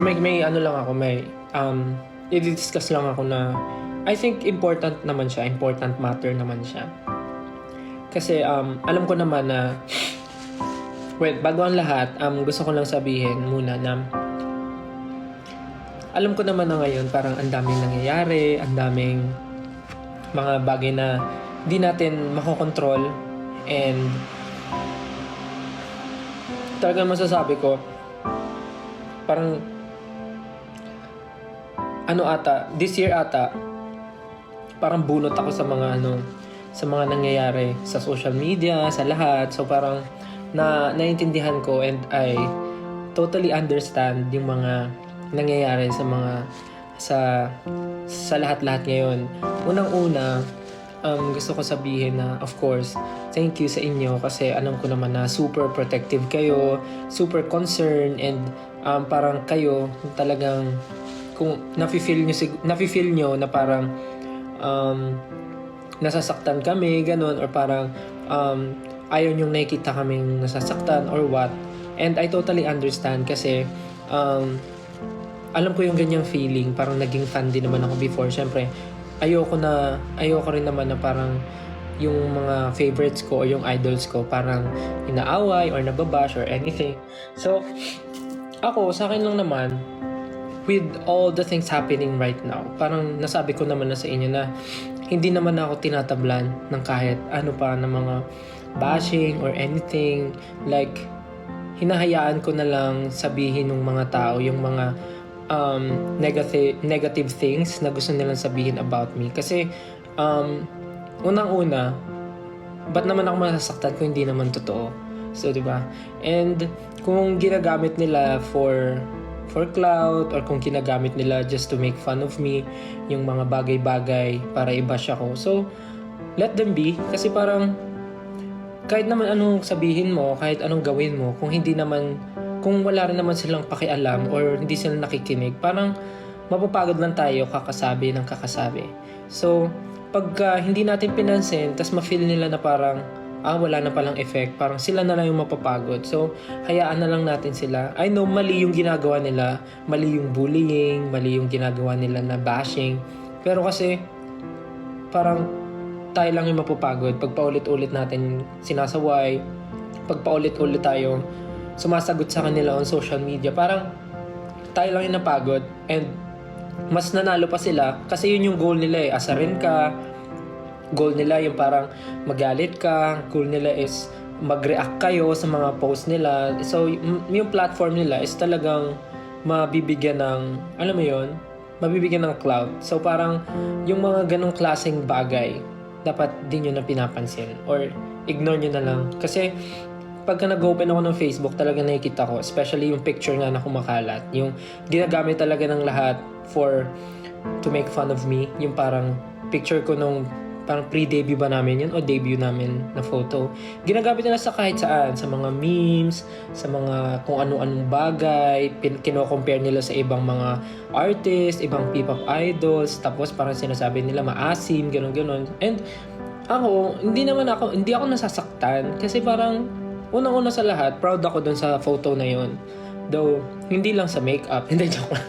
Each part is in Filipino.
May, may ano lang ako, may um, i-discuss lang ako na I think important naman siya, important matter naman siya. Kasi um, alam ko naman na Wait, bago ang lahat, um, gusto ko lang sabihin muna na alam ko naman na ngayon parang ang daming nangyayari, ang daming mga bagay na di natin makokontrol and talagang masasabi ko parang ano ata, this year ata parang bunot ako sa mga ano sa mga nangyayari sa social media, sa lahat. So parang na naintindihan ko and I totally understand yung mga nangyayari sa mga sa sa lahat-lahat ngayon. Unang-una, um, gusto ko sabihin na of course, thank you sa inyo kasi alam ko naman na super protective kayo, super concerned and um, parang kayo talagang kung nafe-feel nyo, sig- nafe-feel nyo na parang um, nasasaktan kami, ganun, or parang um, ayaw nyong nakikita kaming nasasaktan or what. And I totally understand kasi um, alam ko yung ganyang feeling. Parang naging fan din naman ako before. Siyempre, ayoko na, ayoko rin naman na parang yung mga favorites ko or yung idols ko parang inaaway or nababash or anything. So, ako, sa akin lang naman, with all the things happening right now, parang nasabi ko naman na sa inyo na hindi naman ako tinatablan ng kahit ano pa ng mga bashing or anything. Like, hinahayaan ko na lang sabihin ng mga tao yung mga um, negative, negative things na gusto nilang sabihin about me. Kasi, um, unang-una, ba't naman ako masasaktan kung hindi naman totoo? So, di ba? And, kung ginagamit nila for for clout or kung ginagamit nila just to make fun of me yung mga bagay-bagay para i-bash ako. So, let them be. Kasi parang kahit naman anong sabihin mo, kahit anong gawin mo, kung hindi naman, kung wala rin naman silang pakialam or hindi sila nakikinig, parang mapapagod lang tayo kakasabi ng kakasabi. So, pagka hindi natin pinansin, tas ma-feel nila na parang, ah, wala na palang effect, parang sila na lang yung mapapagod. So, hayaan na lang natin sila. I know, mali yung ginagawa nila, mali yung bullying, mali yung ginagawa nila na bashing. Pero kasi, parang tayo lang yung mapapagod pag paulit-ulit natin sinasaway, pag paulit-ulit tayo sumasagot sa kanila on social media, parang tayo lang yung napagod and mas nanalo pa sila kasi yun yung goal nila eh, asarin ka, goal nila yung parang magalit ka, goal nila is mag-react kayo sa mga post nila. So, yung platform nila is talagang mabibigyan ng, alam mo yon mabibigyan ng cloud. So, parang yung mga ganong klaseng bagay, dapat din nyo na pinapansin or ignore nyo na lang. Kasi, pagka nag-open ako ng Facebook, talaga nakikita ko, especially yung picture nga na kumakalat, yung ginagamit talaga ng lahat for to make fun of me, yung parang picture ko nung parang pre-debut ba namin yun o debut namin na photo. Ginagamit nila sa kahit saan, sa mga memes, sa mga kung ano-anong bagay, pin- kino-compare nila sa ibang mga artist, ibang P-pop idols, tapos parang sinasabi nila maasim, ganun-ganun. And ako, hindi naman ako, hindi ako nasasaktan kasi parang unang-una sa lahat, proud ako dun sa photo na yun. Though, hindi lang sa makeup. Hindi, joke lang.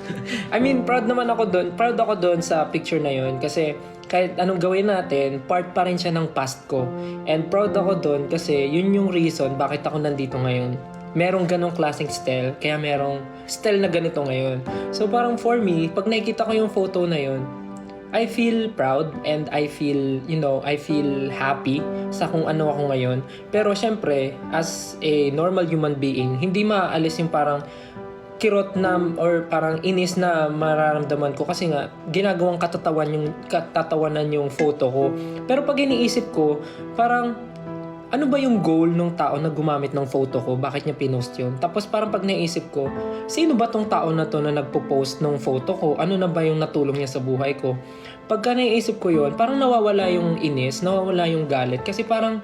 I mean, proud naman ako doon. Proud ako doon sa picture na yun. Kasi, kahit anong gawin natin, part pa rin siya ng past ko. And proud ako doon kasi yun yung reason bakit ako nandito ngayon. Merong ganong klaseng style, kaya merong style na ganito ngayon. So parang for me, pag nakikita ko yung photo na yun, I feel proud and I feel, you know, I feel happy sa kung ano ako ngayon. Pero syempre, as a normal human being, hindi maaalis yung parang kirot na or parang inis na mararamdaman ko kasi nga ginagawang katatawan yung katatawanan yung photo ko. Pero pag iniisip ko, parang ano ba yung goal ng tao na gumamit ng photo ko? Bakit niya pinost yun? Tapos parang pag naisip ko, sino ba tong tao na to na nagpo-post ng photo ko? Ano na ba yung natulong niya sa buhay ko? Pagka naisip ko yun, parang nawawala yung inis, nawawala yung galit. Kasi parang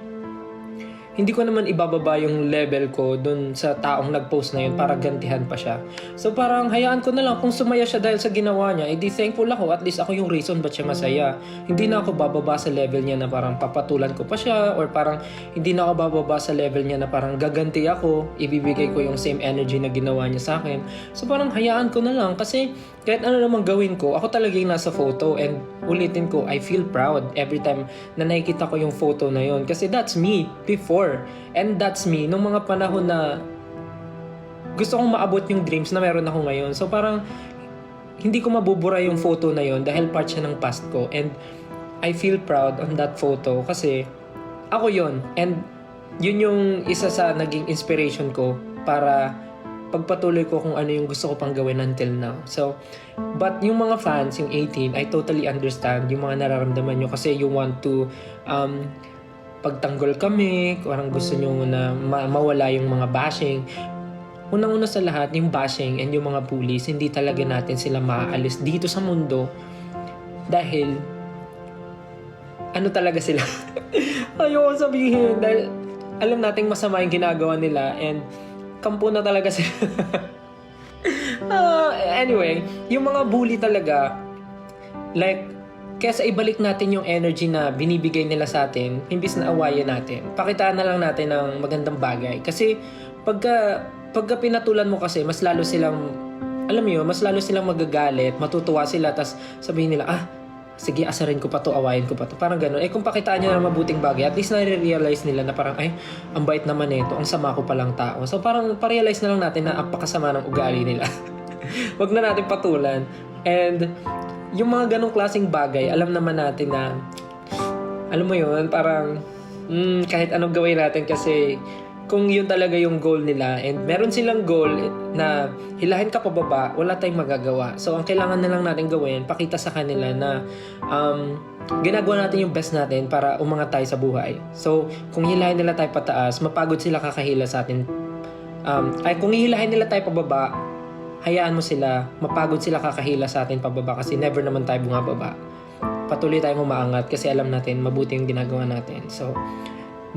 hindi ko naman ibababa yung level ko dun sa taong nag-post na yun para gantihan pa siya. So parang hayaan ko na lang kung sumaya siya dahil sa ginawa niya, edi thankful ako. At least ako yung reason ba't siya masaya. Hindi na ako bababa sa level niya na parang papatulan ko pa siya or parang hindi na ako bababa sa level niya na parang gaganti ako, ibibigay ko yung same energy na ginawa niya sa akin. So parang hayaan ko na lang kasi kahit ano namang gawin ko, ako talaga yung nasa photo and ulitin ko, I feel proud every time na nakikita ko yung photo na yun. Kasi that's me before. And that's me nung mga panahon na gusto kong maabot yung dreams na meron ako ngayon. So parang hindi ko mabubura yung photo na yun dahil part siya ng past ko. And I feel proud on that photo kasi ako yon And yun yung isa sa naging inspiration ko para pagpatuloy ko kung ano yung gusto ko pang gawin until now. So, but yung mga fans, yung 18, I totally understand yung mga nararamdaman nyo kasi you want to um, pagtanggol kami, parang gusto nyo na ma- mawala yung mga bashing. Unang-una sa lahat, yung bashing and yung mga bullies, hindi talaga natin sila maaalis dito sa mundo dahil ano talaga sila. Ayoko sabihin dahil alam nating masama yung ginagawa nila and kampo na talaga sila. Ah, anyway, yung mga bully talaga, like, kesa ibalik natin yung energy na binibigay nila sa atin, imbis na awayan natin, pakitaan na lang natin ng magandang bagay. Kasi, pagka, pagka pinatulan mo kasi, mas lalo silang, alam mo yun, mas lalo silang magagalit, matutuwa sila, tas sabihin nila, ah, sige, asarin ko pa to, awayin ko pa to. Parang ganun. Eh, kung pakitaan nyo na mabuting bagay, at least nare-realize nila na parang, ay, ang bait naman nito, ang sama ko palang tao. So, parang pa-realize na lang natin na ang pakasama ng ugali nila. Huwag na natin patulan. And, yung mga ganong klaseng bagay, alam naman natin na, alam mo yun, parang, mm, kahit anong gawin natin kasi, kung yun talaga yung goal nila and meron silang goal na hilahin ka pababa, wala tayong magagawa. So, ang kailangan na lang natin gawin, pakita sa kanila na um, ginagawa natin yung best natin para umangat tayo sa buhay. So, kung hilahin nila tayo pataas, mapagod sila kakahila sa atin. Um, ay, kung hihilahin nila tayo pababa, hayaan mo sila, mapagod sila kakahila sa atin pababa kasi never naman tayo bumababa. Patuloy tayong umaangat kasi alam natin mabuti yung ginagawa natin. So,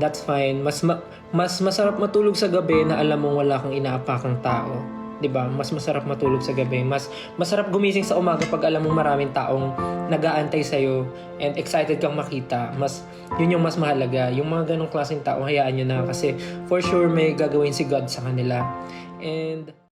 that's fine. Mas ma- mas masarap matulog sa gabi na alam mong wala kang inaapakang tao. 'Di ba? Mas masarap matulog sa gabi. Mas masarap gumising sa umaga pag alam mong maraming taong nag-aantay sa and excited kang makita. Mas yun yung mas mahalaga. Yung mga ganong klaseng tao, hayaan nyo na kasi for sure may gagawin si God sa kanila. And